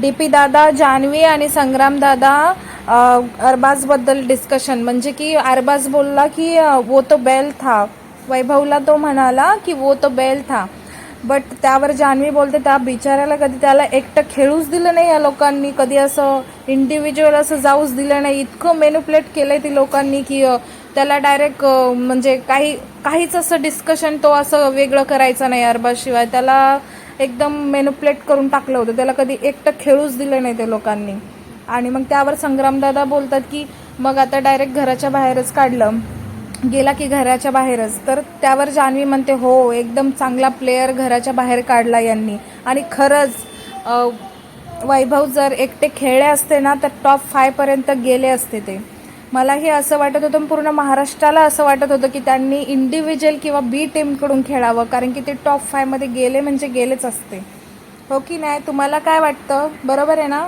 D P दादा जान्हवी आणि संग्राम दादा अरबाजबद्दल डिस्कशन म्हणजे की अरबाज बोलला की वो तो बैल था. वैभवला तो म्हणाला की वो तो बैल था. बट त्यावर जान्हवी बोलते त्या बिचाऱ्याला कधी त्याला एकटं खेळूच दिलं नाही या लोकांनी. कधी असं इंडिव्हिज्युअल असं जाऊच दिलं नाही. इतकं मेनुप्लेट केलंय ती लोकांनी की त्याला डायरेक्ट म्हणजे काही काहीच असं डिस्कशन तो असं वेगळं करायचं नाही अरबाशिवाय त्याला एकदम मेनुप्लेट करून टाकलं होतं. त्याला कधी एकटं खेळूच दिलं नाही ते लोकांनी. आणि मग त्यावर संग्रामदादा बोलतात की मग आता डायरेक्ट घराच्या बाहेरच काढलं. गेला की घराच्या बाहेरच. तर त्यावर जान्हवी म्हणते हो एकदम चांगला प्लेयर घराच्या बाहेर काढला यांनी. आणि खरंच वैभव जर एकटे खेळले असते ना तर टॉप फायपर्यंत गेले असते ते. मला हे असं वाटत होतं पूर्ण महाराष्ट्राला असं वाटत होतं की त्यांनी इंडिव्हिज्युअल किंवा बी टीमकडून खेळावं कारण की ते टॉप फायमध्ये गेले म्हणजे गेलेच असते. हो की नाही? तुम्हाला काय वाटतं? बरोबर आहे ना?